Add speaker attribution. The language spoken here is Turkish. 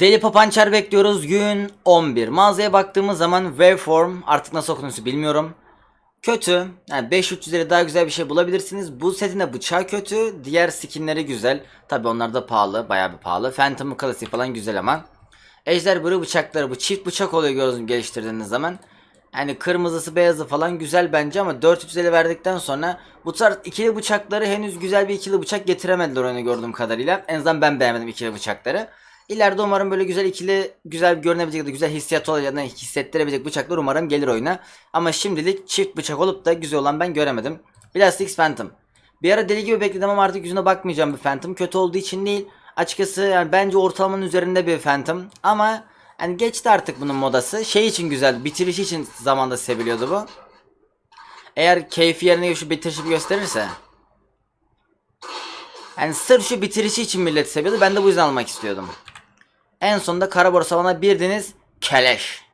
Speaker 1: Deli Papançer bekliyoruz gün 11. Mağazaya baktığımız zaman Waveform artık nasıl okunuyorsa bilmiyorum. Kötü. Yani 5 lira daha güzel bir şey bulabilirsiniz. Bu setin de bıçağı kötü. Diğer skinleri güzel. Tabi onlar da pahalı. Bayağı bir pahalı. Phantom klasik falan güzel ama. Ejder böyle bıçakları bu çift bıçak oluyor gördüğünüz geliştirdiğiniz zaman. Yani kırmızısı beyazı falan güzel bence ama 450 verdikten sonra bu tarz ikili bıçakları henüz güzel bir ikili bıçak getiremediler oyunu gördüğüm kadarıyla. En azından ben beğenmedim ikili bıçakları. İleride umarım böyle güzel ikili güzel görünebilecek ya güzel hissiyat olacak hissettirebilecek bıçaklar umarım gelir oyuna. Ama şimdilik çift bıçak olup da güzel olan ben göremedim. Plastic Phantom. Bir ara deli gibi bekledim ama artık yüzüne bakmayacağım bir Phantom. Kötü olduğu için değil. Açıkçası yani bence ortalamanın üzerinde bir Phantom. Ama yani geçti artık bunun modası. Şey için güzel, bitirişi için zamanda seviliyordu bu. Eğer keyfi yerine şu bitirişi gösterirse. Yani sırf şu bitirişi için millet seviyordu. Ben de bu yüzden almak istiyordum. En sonunda kara borsa bana birdiniz keleş.